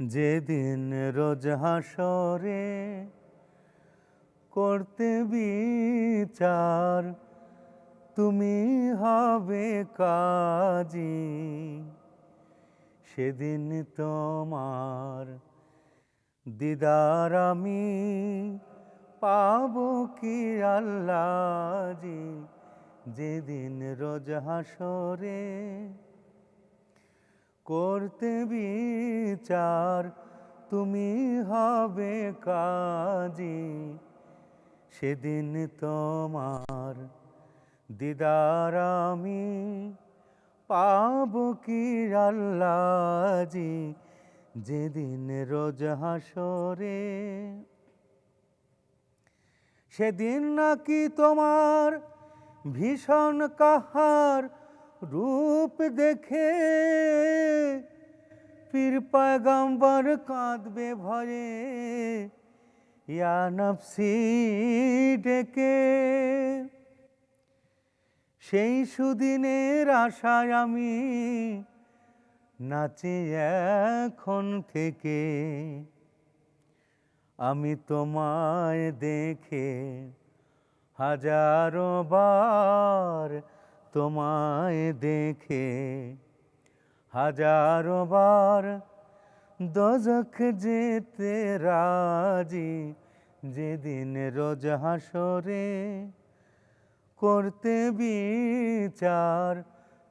যেদিন রোজ হাসরে করতে বিচার, তুমি হবে কাজী। সেদিন তোমার দিদার আমি পাব কি আল্লাজি যেদিন রোজ হাসরে করতে বিচার তুমি হবে কাজী। সেদিন তোমার দিদার আমি পাব কি আল্লাজি যেদিন রোজ হাসরে, সেদিন নাকি তোমার ভীষণ কাহার রূপ দেখে পীর পয়গম্বর কাঁদবে ভরে ইয়া নফসি ডেকে। সেই সুদিনের আশায় আমি নাচি এখন থেকে। আমি তোমায় দেখে হাজারো বার তোমায় দেখে হাজারো বার দজক যেতে রাজি, যেদিন রোজ হাসরে করতে বিচার,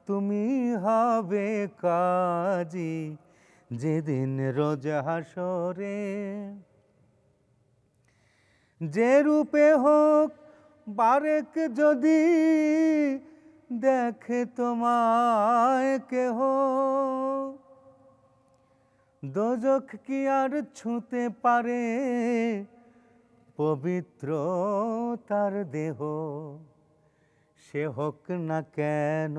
তুমি হবে কাজী, যেদিন রোজ হাসরে। যে রূপে হোক বারেক যদি দেখে তোমায় কেহ। দোজক কি আর ছুঁতে পারে? পবিত্র তার দেহ। সে হোক না কেন,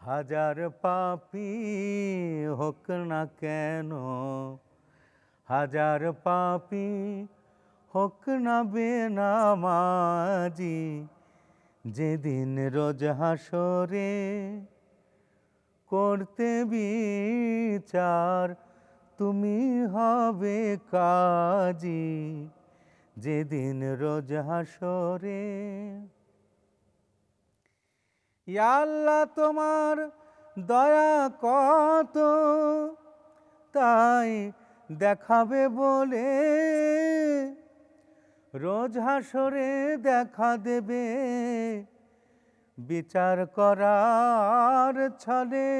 হাজার পাপি হোক না কেন, হাজার পাপি হোক না বেনামাজি। যেদিন রোজ হাসরে করতে বিচার, তুমি হবে কাজী। যেদিন রোজ হাসরে আল্লাহ, তোমার দয়া কত? তাই দেখাবে বলে রোজ হাসরে দেখা দেবে। বিচার করার ছলে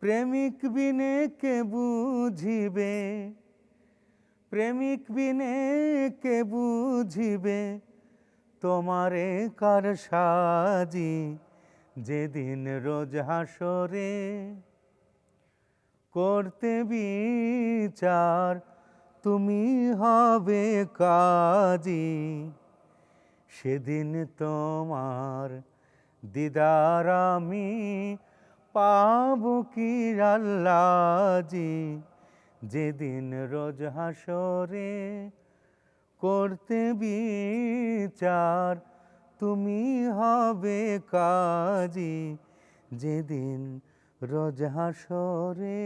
প্রেমিক বিনে কে বুঝিবে? প্রেমিক বিনে কে বুঝিবে? তোমারে কার সাজি যেদিন রোজ হাসরে? করতে বিচার তুমি হবে কাজী। সেদিন তোমার দিদার আমি পাব কি আল্লাজি যেদিন রোজ হাসরে করতে বিচার তুমি হবে কাজী। যেদিন রোজ হাসরে